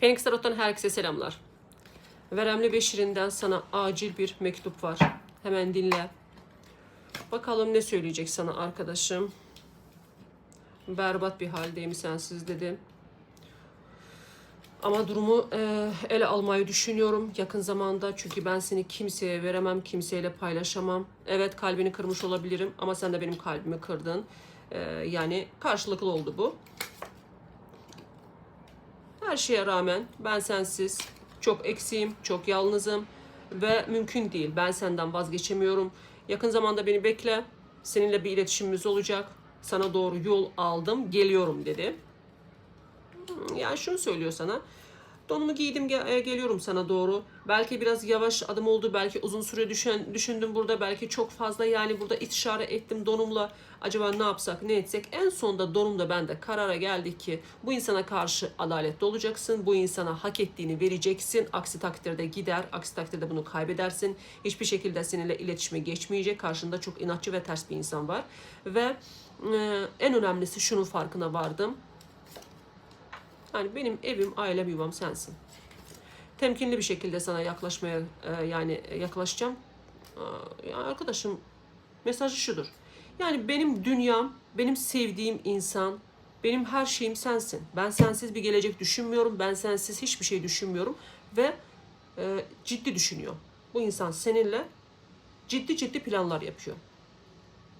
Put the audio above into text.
Phoenix Tarot'tan herkese selamlar. Veremli Beşir'inden sana acil bir mektup var. Hemen dinle. Bakalım ne söyleyecek sana arkadaşım. Berbat bir haldeyim sensiz dedi. Ama durumu e, ele almayı düşünüyorum yakın zamanda. Çünkü ben seni kimseye veremem, kimseyle paylaşamam. Evet kalbini kırmış olabilirim ama sen de benim kalbimi kırdın. E, yani karşılıklı oldu bu. Her şeye rağmen ben sensiz çok eksiğim, çok yalnızım ve mümkün değil. Ben senden vazgeçemiyorum. Yakın zamanda beni bekle. Seninle bir iletişimimiz olacak. Sana doğru yol aldım, geliyorum dedi. Yani şunu söylüyor sana. Donumu giydim ge- e, geliyorum sana doğru. Belki biraz yavaş adım oldu. Belki uzun süre düşen, düşündüm burada. Belki çok fazla yani burada istişare ettim donumla. Acaba ne yapsak ne etsek. En sonunda donumda ben de karara geldik ki bu insana karşı adaletli olacaksın. Bu insana hak ettiğini vereceksin. Aksi takdirde gider. Aksi takdirde bunu kaybedersin. Hiçbir şekilde seninle iletişime geçmeyecek. Karşında çok inatçı ve ters bir insan var. Ve e, en önemlisi şunun farkına vardım. Yani benim evim, ailem, yuvam sensin. Temkinli bir şekilde sana yaklaşmaya e, yani yaklaşacağım. Aa, ya arkadaşım mesajı şudur. Yani benim dünyam, benim sevdiğim insan, benim her şeyim sensin. Ben sensiz bir gelecek düşünmüyorum. Ben sensiz hiçbir şey düşünmüyorum ve e, ciddi düşünüyor. Bu insan seninle ciddi ciddi planlar yapıyor.